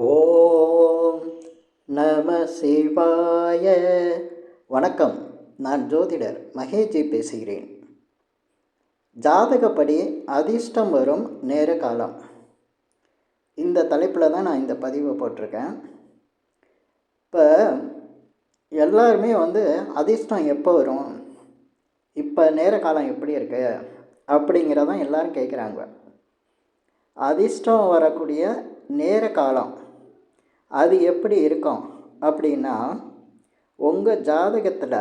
ஓம் நம சிவாய. வணக்கம். நான் ஜோதிடர் மகேஜி பேசுகிறேன். ஜாதகப்படி அதிர்ஷ்டம் வரும் நேர காலம். இந்த தலைப்பில் தான் நான் இந்த பதிவை போட்டிருக்கேன். இப்போ எல்லாருமே வந்து அதிர்ஷ்டம் எப்போ வரும்? இப்போ நேர காலம் எப்படி இருக்கு? அப்படிங்கிறதான் எல்லோரும் கேட்குறாங்க அதிர்ஷ்டம் வரக்கூடிய நேர காலம். அது எப்படி இருக்கும் அப்படின்னா உங்கள் ஜாதகத்தில்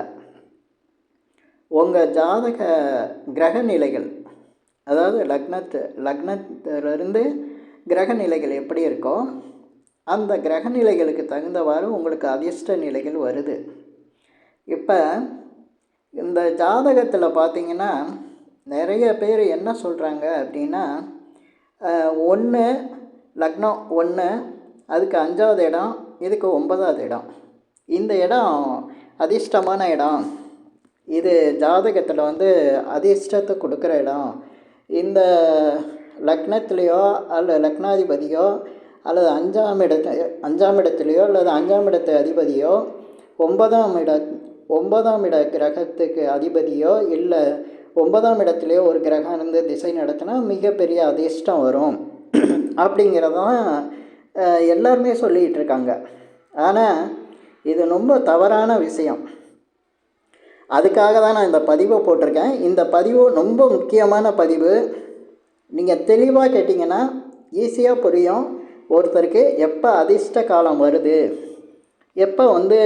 உங்கள் ஜாதக கிரக நிலைகள் அதாவது லக்னத்து லக்னத்திலிருந்து கிரக நிலைகள் எப்படி இருக்கோ அந்த கிரக நிலைகளுக்கு தகுந்தவாறு உங்களுக்கு அதிர்ஷ்ட நிலைகள் வருது. இப்போ இந்த ஜாதகத்தில் பார்த்தீங்கன்னா நிறைய பேர் என்ன சொல்கிறாங்க அப்படின்னா ஒன்று லக்னம் ஒன்று அதுக்கு அஞ்சாவது இடம் இதுக்கு ஒன்பதாவது இடம். இந்த இடம் அதிர்ஷ்டமான இடம். இது ஜாதகத்தில் வந்து அதிர்ஷ்டத்தை கொடுக்குற இடம். இந்த லக்னத்துலேயோ அல்லது லக்னாதிபதியோ அல்லது அஞ்சாம் இடத்து அஞ்சாம் இடத்துலையோ அல்லது அஞ்சாம் இடத்து அதிபதியோ ஒன்பதாம் இட ஒன்பதாம் இட கிரகத்துக்கு அதிபதியோ இல்லை ஒன்பதாம் இடத்துலையோ ஒரு கிரகம் இருந்து திசை நடத்தினா மிகப்பெரிய அதிர்ஷ்டம் வரும். அப்படிங்கிறதான் எல்லாருமே சொல்லிகிட்டு இருக்காங்க ஆனால் இது ரொம்ப தவறான விஷயம். அதுக்காக தான் நான் இந்த பதிவை போட்டிருக்கேன். இந்த பதிவு ரொம்ப முக்கியமான பதிவு. நீங்கள் தெளிவாக கேட்டிங்கன்னா ஈஸியாக புரியும். ஒருத்தருக்கு எப்போ அதிர்ஷ்ட காலம் வருது? எப்போ வந்து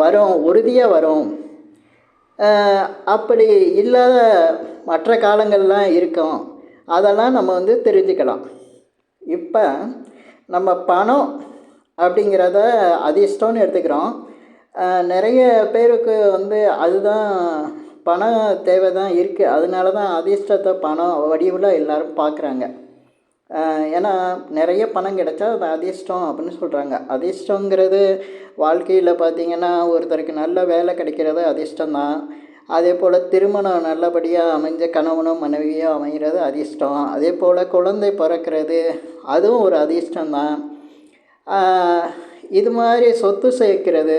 வரும்? உறுதியாக வரும்? அப்படி இல்லாத மற்ற காலங்கள்லாம் இருக்கும். அதெல்லாம் நம்ம வந்து தெரிஞ்சுக்கலாம். இப்போ நம்ம பணம் அப்படிங்கிறத அதிர்ஷ்டம்னு எடுத்துக்கிறோம். நிறைய பேருக்கு வந்து அதுதான் பணம் தேவை தான் இருக்குது அதனால தான் அதிர்ஷ்டத்தை பணம் வடிவில் எல்லோரும் பார்க்குறாங்க ஏன்னா நிறைய பணம் கிடைச்சா அது அதிர்ஷ்டம் அப்படின்னு சொல்கிறாங்க அதிர்ஷ்டங்கிறது வாழ்க்கையில் பார்த்திங்கன்னா ஒருத்தருக்கு நல்ல வேலை கிடைக்கிறது அதிர்ஷ்டம் தான் அதே போல் திருமணம் நல்லபடியாக அமைஞ்ச கணவனும் மனைவியோ அமைகிறது அதிர்ஷ்டம். அதே போல் குழந்தை பிறக்கிறது அதுவும் ஒரு அதிர்ஷ்டம்தான். இது மாதிரி சொத்து சேர்க்கிறது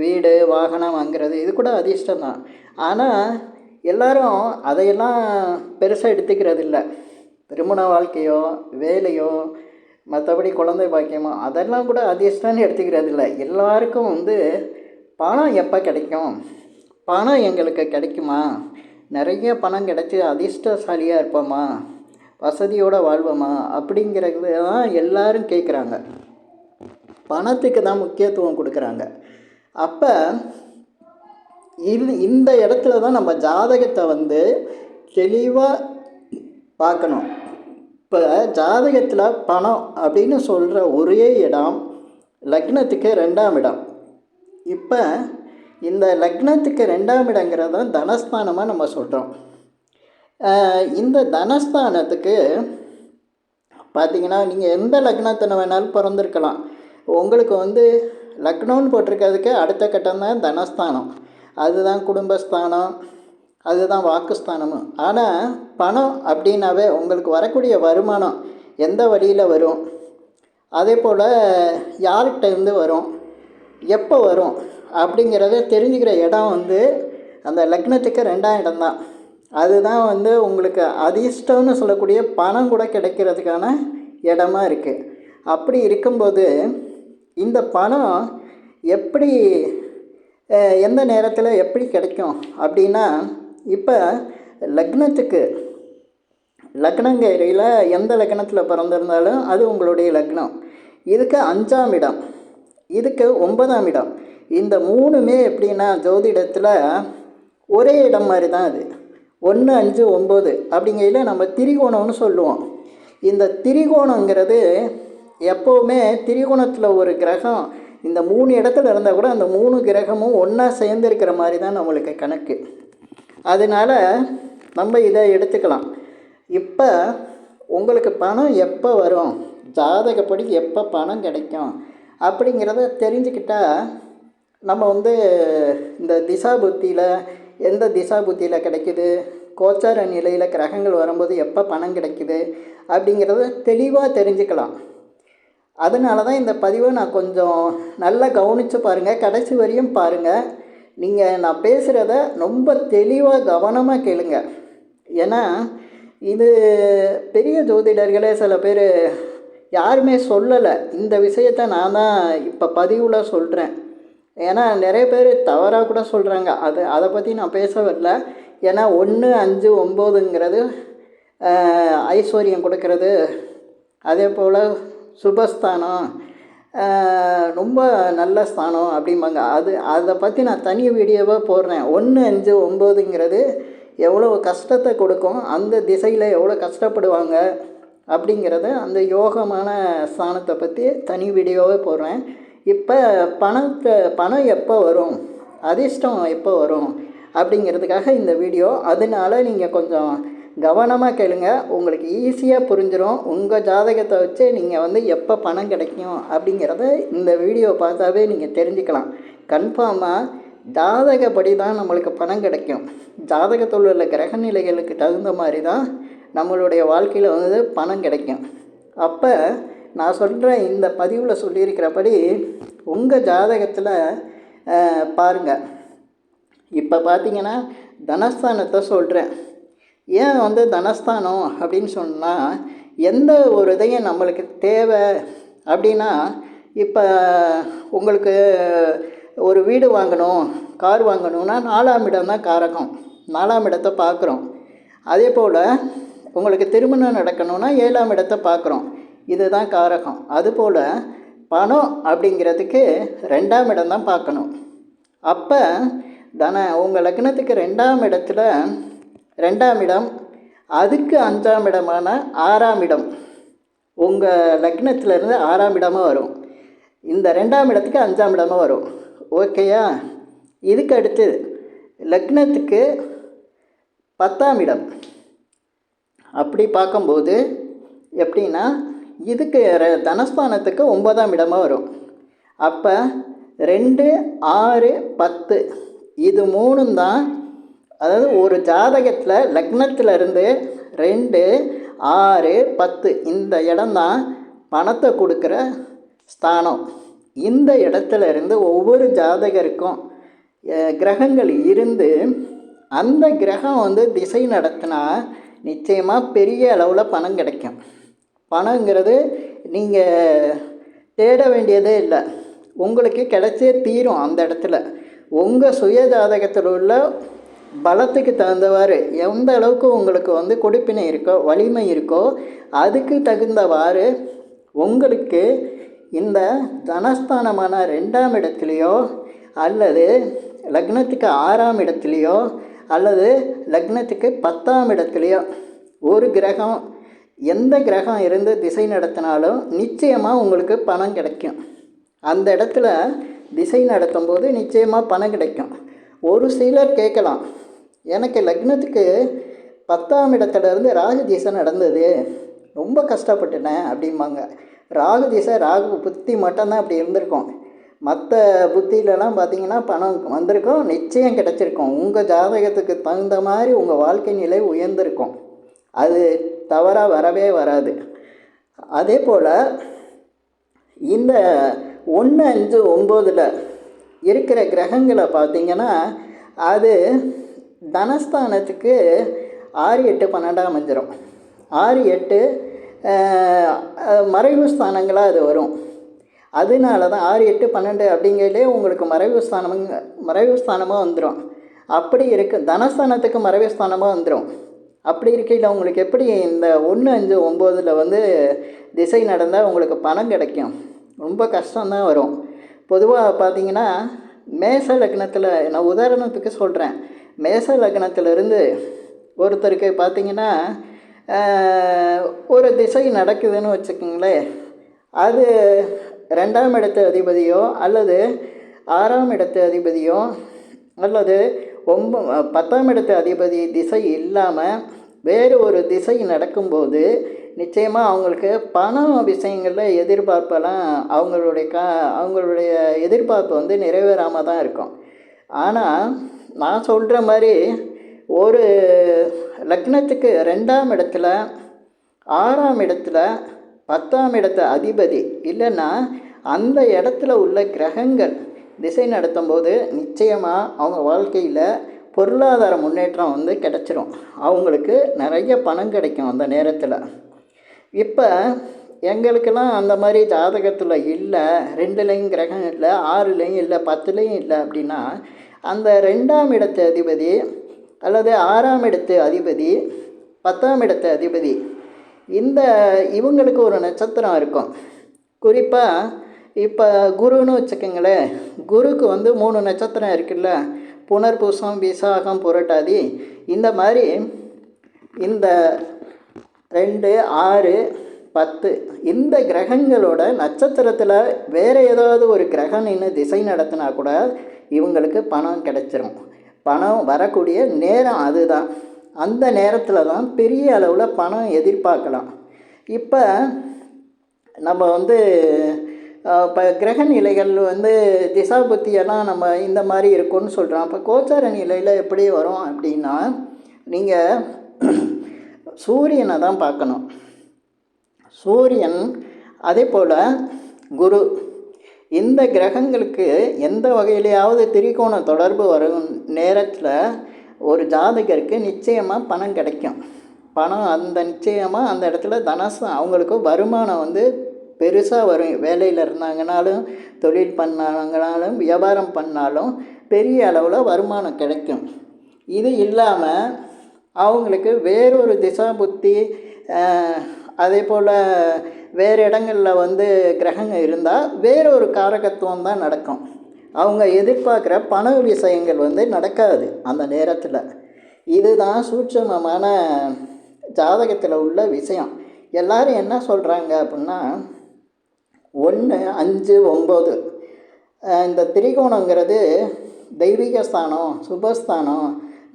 வீடு வாகனம் வாங்கிறது இது கூட அதிர்ஷ்டம் தான் ஆனால் எல்லோரும் அதையெல்லாம் பெருசாக எடுத்துக்கிறது இல்லை. திருமண வாழ்க்கையோ வேலையோ மற்றபடி குழந்தை பாக்கியமோ அதெல்லாம் கூட அதிர்ஷ்டம்னு எடுத்துக்கிறது இல்லை. எல்லாருக்கும் வந்து பணம் எப்போ கிடைக்கும்? பணம் எங்களுக்கு கிடைக்குமா? நிறைய பணம் கிடைச்சி அதிர்ஷ்டசாலியாக இருப்போமா? வசதியோடு வாழ்வோமா? அப்படிங்கிறது தான் எல்லோரும் கேட்குறாங்க பணத்துக்கு தான் முக்கியத்துவம் கொடுக்குறாங்க. அப்போ இது இந்த இடத்துல தான் நம்ம ஜாதகத்தை வந்து தெளிவாக பார்க்கணும். இப்போ ஜாதகத்தில் பணம் அப்படின்னு சொல்கிற ஒரே இடம் லக்னத்துக்கு ரெண்டாம் இடம். இப்போ இந்த லக்னத்துக்கு ரெண்டாம் இடங்கிறது தான் தனஸ்தானமாக நம்ம சொல்கிறோம் இந்த தனஸ்தானத்துக்கு பார்த்தீங்கன்னா நீங்கள் எந்த லக்னத்தின வேணாலும் பிறந்திருக்கலாம். உங்களுக்கு வந்து லக்னோன்னு போட்டிருக்கிறதுக்கு அடுத்த கட்டம் தான் தனஸ்தானம். அதுதான் குடும்பஸ்தானம் அதுதான் வாக்குஸ்தானமும் ஆனால் பணம் அப்படின்னாவே உங்களுக்கு வரக்கூடிய வருமானம் எந்த வழியில் வரும்? அதே போல் யார்கிட்ட இருந்து வரும்? எப்போ வரும்? அப்படிங்கிறத தெரிஞ்சுக்கிற இடம் வந்து அந்த லக்னத்துக்கு ரெண்டாம் இடம் தான். அதுதான் வந்து உங்களுக்கு அதிர்ஷ்டம்னு சொல்லக்கூடிய பணம் கூட கிடைக்கிறதுக்கான இடமா இருக்குது அப்படி இருக்கும்போது இந்த பணம் எப்படி எந்த நேரத்தில் எப்படி கிடைக்கும்? அப்படின்னா இப்போ லக்னத்துக்கு லக்னங்கரையில் எந்த லக்னத்தில் பிறந்திருந்தாலும் அது உங்களுடைய லக்னம். இதுக்கு அஞ்சாம் இடம். இதுக்கு ஒன்பதாம் இடம். இந்த மூணுமே எப்படின்னா ஜோதிடத்தில் ஒரே இடம் மாதிரி தான் அது. ஒன்று அஞ்சு ஒம்பது அப்படிங்கையில் நம்ம திரிகோணம்னு சொல்லுவோம். இந்த திரிகோணங்கிறது எப்போவுமே திரிகோணத்தில் ஒரு கிரகம். இந்த மூணு இடத்துல இருந்தால் கூட அந்த மூணு கிரகமும் ஒன்றா சேர்ந்துருக்கிற மாதிரி தான் நம்மளுக்கு கணக்கு. அதனால் நம்ம இதை எடுத்துக்கலாம். இப்போ உங்களுக்கு பணம் எப்போ வரும்? ஜாதகப்படி எப்போ பணம் கிடைக்கும்? அப்படிங்கிறத தெரிஞ்சுக்கிட்டால் நம்ம வந்து இந்த திசா புத்தியில் எந்த திசா புத்தியில் கிடைக்குது? கோச்சார நிலையில் கிரகங்கள் வரும்போது எப்போ பணம் கிடைக்குது? அப்படிங்கிறத தெளிவாக தெரிஞ்சுக்கலாம். அதனால தான் இந்த பதிவை நான் கொஞ்சம் நல்லா கவனித்து பாருங்கள் கடைசி வரையும் பாருங்கள் நீங்கள் நான் பேசுகிறத ரொம்ப தெளிவாக கவனமாக கேளுங்க. ஏன்னா இது பெரிய ஜோதிடர்களே சில பேர் யாருமே சொல்லலை. இந்த விஷயத்த நான் தான் இப்போ பதிவில் சொல்கிறேன் ஏன்னா நிறைய பேர் தவறாக கூட சொல்கிறாங்க அது அதை பற்றி நான் பேச வரல. ஏன்னா ஒன்று அஞ்சு ஒம்போதுங்கிறது ஐஸ்வர்யம் கொடுக்கறது. அதே போல் சுபஸ்தானம் ரொம்ப நல்ல ஸ்தானம் அப்படிம்பாங்க. அது அதை பற்றி நான் தனி வீடியோவாக போடுறேன். ஒன்று அஞ்சு ஒம்போதுங்கிறது எவ்வளோ கஷ்டத்தை கொடுக்கும் அந்த திசையில் எவ்வளோ கஷ்டப்படுவாங்க அப்படிங்கிறத அந்த யோகமான ஸ்தானத்தை பற்றி தனி வீடியோவே போடுறேன். இப்போ பணத்தை பணம் எப்போ வரும்? அதிர்ஷ்டம் எப்போ வரும்? அப்படிங்கிறதுக்காக இந்த வீடியோ. அதனால நீங்கள் கொஞ்சம் கவனமாக கேளுங்க. உங்களுக்கு ஈஸியாக புரிஞ்சிடும் உங்கள் ஜாதகத்தை வச்சு நீங்கள் வந்து எப்போ பணம் கிடைக்கும் அப்படிங்கிறத இந்த வீடியோ பார்த்தாவே நீங்கள் தெரிஞ்சுக்கலாம். கன்ஃபார்மாக ஜாதகப்படி தான் நம்மளுக்கு பணம் கிடைக்கும். ஜாதகத்தில் உள்ள கிரக நிலைகளுக்கு தகுந்த மாதிரி தான் நம்மளுடைய வாழ்க்கையில் வந்து பணம் கிடைக்கும். அப்போ நான் சொல்கிற இந்த பதிவில் சொல்லியிருக்கிறபடி உங்கள் ஜாதகத்தில் பாருங்கள் இப்போ பார்த்தீங்கன்னா தனஸ்தானத்தை சொல்கிறேன் ஏன் வந்து தனஸ்தானம் அப்படின்னு சொன்னால் எந்த ஒரு இதையும் நம்மளுக்கு தேவை அப்படின்னா இப்போ உங்களுக்கு ஒரு வீடு வாங்கணும் கார் வாங்கணும்னா நாலாம் இடம் தான் காரகம். நாலாம் இடத்தை பார்க்குறோம் அதே போல் உங்களுக்கு திருமணம் நடக்கணும்னா ஏழாம் இடத்தை பார்க்குறோம் இதுதான் காரகம். அதுபோல் பணம் அப்படிங்கிறதுக்கு ரெண்டாம் இடம் தான் பார்க்கணும். அப்போ தன உங்கள் லக்னத்துக்கு ரெண்டாம் இடத்துல ரெண்டாம் இடம் அதுக்கு அஞ்சாம் இடமான ஆறாம் இடம். உங்கள் லக்னத்திலேருந்து ஆறாம் இடமாக வரும். இந்த ரெண்டாம் இடத்துக்கு அஞ்சாம் இடமாக வரும். ஓகேயா இதுக்கு அடுத்து லக்னத்துக்கு பத்தாம் இடம். அப்படி பார்க்கும்போது எப்படின்னா இதுக்கு ர- தனஸ்தானத்துக்கு ஒன்பதாம் இடமாக வரும். அப்போ ரெண்டு ஆறு பத்து இது மூணும் தான் அதாவது ஒரு ஜாதகத்தில் லக்னத்தில் இருந்து ரெண்டு ஆறு பத்து இந்த இடம்தான் பணத்தை கொடுக்குற ஸ்தானம். இந்த இடத்துல இருந்து ஒவ்வொரு ஜாதகருக்கும் கிரகங்கள் இருந்து அந்த கிரகம் வந்து திசை நடத்தினா நிச்சயமாக பெரிய அளவில் பணம் கிடைக்கும். பணங்கிறது நீங்கள் தேட வேண்டியதே இல்லை. உங்களுக்கு கிடைச்சே தீரும் அந்த இடத்துல. உங்கள் சுய ஜாதகத்தில் உள்ள பலத்துக்கு தகுந்தவாறு எந்த அளவுக்கு உங்களுக்கு வந்து கொடுப்பினை இருக்கோ வலிமை இருக்கோ அதுக்கு தகுந்தவாறு உங்களுக்கு இந்த தனஸ்தானமான ரெண்டாம் இடத்துலையோ அல்லது லக்னத்துக்கு ஆறாம் இடத்துலையோ அல்லது லக்னத்துக்கு பத்தாம் இடத்துலையோ ஒரு கிரகம் எந்த கிரகம் இருந்து திசை நடத்தினாலும் நிச்சயமாக உங்களுக்கு பணம் கிடைக்கும். அந்த இடத்துல திசை நடத்தும் போது நிச்சயமாக பணம் கிடைக்கும். ஒரு சிலர் கேட்கலாம் எனக்கு லக்னத்துக்கு பத்தாம் இடத்துல இருந்து ராகு திசை நடந்தது ரொம்ப கஷ்டப்பட்டுனேன் அப்படிம்பாங்க. ராகு திசை ராகு புத்தி மட்டும்தான் அப்படி இருந்திருக்கும். மற்ற புத்தியிலலாம் பார்த்தீங்கன்னா பணம் வந்திருக்கும் நிச்சயம் கிடச்சிருக்கும். உங்கள் ஜாதகத்துக்கு தகுந்த மாதிரி உங்கள் வாழ்க்கை நிலை உயர்ந்திருக்கும். அது தவறாக வரவே வராது. அதே போல் இந்த ஒன்று அஞ்சு ஒம்போதில் இருக்கிற கிரகங்களை பார்த்தீங்கன்னா அது தனஸ்தானத்துக்கு ஆறு எட்டு பன்னெண்டாம் அமைஞ்சிரும் ஆறு எட்டு மறைவு ஸ்தானங்களாக அது வரும். அதனால தான் ஆறு எட்டு பன்னெண்டு அப்படிங்கிறதே உங்களுக்கு மறைவு ஸ்தானம் மறைவு ஸ்தானமாக வந்துடும் அப்படி இருக்கு தனஸ்தானத்துக்கு மறைவு ஸ்தானமாக வந்துடும் அப்படி இருக்கையில் உங்களுக்கு எப்படி இந்த ஒன்று அஞ்சு ஒம்போதில் வந்து திசை நடந்தால் உங்களுக்கு பணம் கிடைக்கும்? ரொம்ப கஷ்டம்தான் வரும். பொதுவாக பார்த்தீங்கன்னா மேச லக்னத்தில் நான் உதாரணத்துக்கு சொல்கிறேன் மேச லக்னத்திலிருந்து ஒருத்தருக்கு பார்த்தீங்கன்னா ஒரு திசை நடக்குதுன்னு வச்சுக்கோங்களேன். அது ரெண்டாம் இடத்து அதிபதியோ அல்லது ஆறாம் இடத்து அதிபதியோ அல்லது ஒம்ப பத்தாம் இடத்து அதிபதி திசை இல்லாமல் வேறு ஒரு திசை நடக்கும்போது நிச்சயமாக அவங்களுக்கு பணம் விஷயங்களில் எதிர்பார்ப்பெல்லாம் அவங்களுடைய க அவங்களுடைய எதிர்பார்ப்பு வந்து நிறைவேறாமல் தான் இருக்கும். ஆனால் நான் சொல்கிற மாதிரி ஒரு லக்னத்துக்கு ரெண்டாம் இடத்துல ஆறாம் இடத்துல பத்தாம் இடத்து அதிபதி இல்லைன்னா அந்த இடத்துல உள்ள கிரகங்கள் திசை நடத்தும் போது நிச்சயமாக அவங்க வாழ்க்கையில் பொருளாதார முன்னேற்றம் வந்து கிடச்சிரும். அவங்களுக்கு நிறைய பணம் கிடைக்கும் அந்த நேரத்தில். இப்போ எங்களுக்கெல்லாம் அந்த மாதிரி ஜாதகத்தில் இல்லை ரெண்டுலேயும் கிரகம் இல்லை ஆறுலேயும் இல்லை பத்துலேயும் இல்லை அப்படின்னா அந்த ரெண்டாம் இடத்து அதிபதி அல்லது ஆறாம் இடத்து அதிபதி பத்தாம் இடத்து அதிபதி இந்த இவங்களுக்கு ஒரு நட்சத்திரம் இருக்கும். குறிப்பாக இப்போ குருன்னு வச்சுக்கோங்களேன் குருக்கு வந்து மூணு நட்சத்திரம் இருக்குல்ல புனர்பூசம் விசாகம் புரட்டாதி இந்த மாதிரி இந்த ரெண்டு ஆறு பத்து இந்த கிரகங்களோட நட்சத்திரத்தில் வேறு ஏதாவது ஒரு கிரகம் நின்று திசை நடத்தினா கூட இவங்களுக்கு பணம் கிடைச்சிரும். பணம் வரக்கூடிய நேரம் அதுதான். அந்த நேரத்தில் தான் பெரிய அளவில் பணம் எதிர்பார்க்கலாம். இப்போ நம்ம வந்து இப்போ கிரக நிலைகள் வந்து திசா புத்தியெல்லாம் நம்ம இந்த மாதிரி இருக்கும்னு சொல்கிறோம் அப்போ கோச்சார நிலையில் எப்படி வரும் அப்படின்னா நீங்கள் சூரியனை தான் பார்க்கணும். சூரியன் அதே போல் குரு இந்த கிரகங்களுக்கு எந்த வகையிலையாவது திரிகோண தொடர்பு வரும் நேரத்தில் ஒரு ஜாதகருக்கு நிச்சயமாக பணம் கிடைக்கும். பணம் அந்த நிச்சயமாக அந்த இடத்துல தனசு அவங்களுக்கு வருமானம் வந்து பெருசாக வரும் வேலையில் இருந்தாங்கனாலும் தொழில் பண்ணாங்கனாலும் வியாபாரம் பண்ணாலும் பெரிய அளவில் வருமானம் கிடைக்கும். இது இல்லாமல் அவங்களுக்கு வேறொரு திசா புத்தி அதே போல் வேறு இடங்களில் வந்து கிரகங்கள் இருந்தால் வேறொரு காரகத்துவம் தான் நடக்கும். அவங்க எதிர்பார்க்குற பண விஷயங்கள் வந்து நடக்காது அந்த நேரத்தில். இதுதான் சூட்சமமான ஜாதகத்தில் உள்ள விஷயம். எல்லோரும் என்ன சொல்கிறாங்க அப்படின்னா ஒன்று அஞ்சு ஒம்பது. இந்த திரிகோணங்கிறது தெய்வீக ஸ்தானம் சுபஸ்தானம்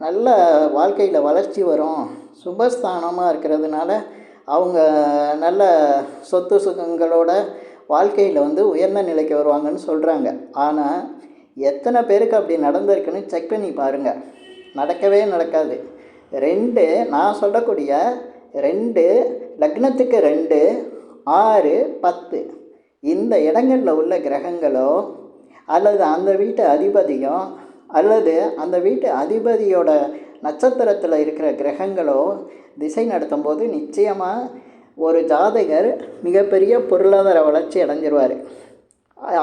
நல்ல வாழ்க்கையில் வளர்ச்சி வரும். சுபஸ்தானமாக இருக்கிறதுனால அவங்க நல்ல சொத்து சுகங்களோட வாழ்க்கையில் வந்து உயர்ந்த நிலைக்கு வருவாங்கன்னு சொல்கிறாங்க ஆனால் எத்தனை பேருக்கு அப்படி நடந்திருக்குன்னு செக் பண்ணி பாருங்கள் நடக்கவே நடக்காது. ரெண்டு நான் சொல்லக்கூடிய ரெண்டு லக்னத்துக்கு ரெண்டு ஆறு பத்து. இந்த இடங்களில் உள்ள கிரகங்களோ அல்லது அந்த வீட்டு அதிபதியோ அல்லது அந்த வீட்டு அதிபதியோட நட்சத்திரத்தில் இருக்கிற கிரகங்களோ திசை நடத்தும் போது நிச்சயமாக ஒரு ஜாதகர் மிகப்பெரிய பொருளாதார வளர்ச்சி அடைஞ்சிருவார்.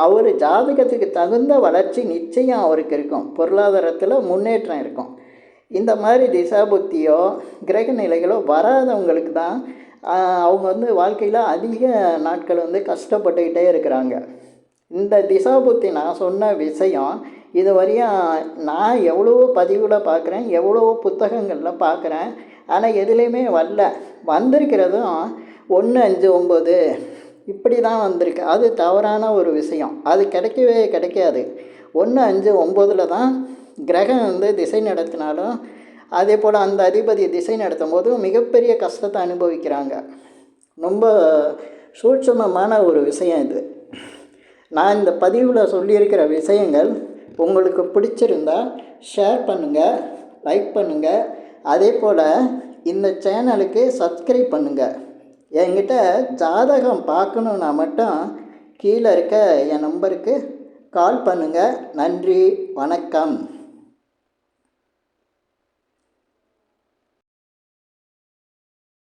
அவர் ஜாதகத்துக்கு தகுந்த வளர்ச்சி நிச்சயம் அவருக்கு இருக்கும். பொருளாதாரத்தில் முன்னேற்றம் இருக்கும். இந்த மாதிரி திசாபுக்தியோ கிரக நிலைகளோ வராதவங்களுக்கு தான் அவங்க வந்து வாழ்க்கையில் அதிக நாட்கள் வந்து கஷ்டப்பட்டுக்கிட்டே இருக்கிறாங்க. இந்த திசாபுத்தி நான் சொன்ன விஷயம் இது வரையும் நான் எவ்வளவோ பதிவில் பார்க்குறேன் எவ்வளவோ புத்தகங்களில் பார்க்குறேன். ஆனால் எதுலேயுமே வரல. வந்திருக்கிறதும் ஒன்று அஞ்சு ஒம்பது இப்படி தான் வந்திருக்கு. அது தவறான ஒரு விஷயம். அது கிடைக்கவே கிடைக்காது. ஒன்று அஞ்சு ஒம்போதில் தான் கிரகம் வந்து திசை நடத்தினாலும் அதே போல் அந்த அதிபதி திசை நடத்தும் போது மிகப்பெரிய கஷ்டத்தை அனுபவிக்கிறாங்க. ரொம்ப சூட்சமமான ஒரு விஷயம் இது. நான் இந்த பதிவில் சொல்லியிருக்கிற விஷயங்கள் உங்களுக்கு பிடிச்சிருந்தா ஷேர் பண்ணுங்கள் லைக் பண்ணுங்கள் அதே போல் இந்த சேனலுக்கு சப்ஸ்கிரைப் பண்ணுங்கள் என்கிட்ட ஜாதகம் பார்க்கணுன்னா மட்டும் கீழே இருக்க என் நம்பருக்கு கால் பண்ணுங்கள் நன்றி வணக்கம்.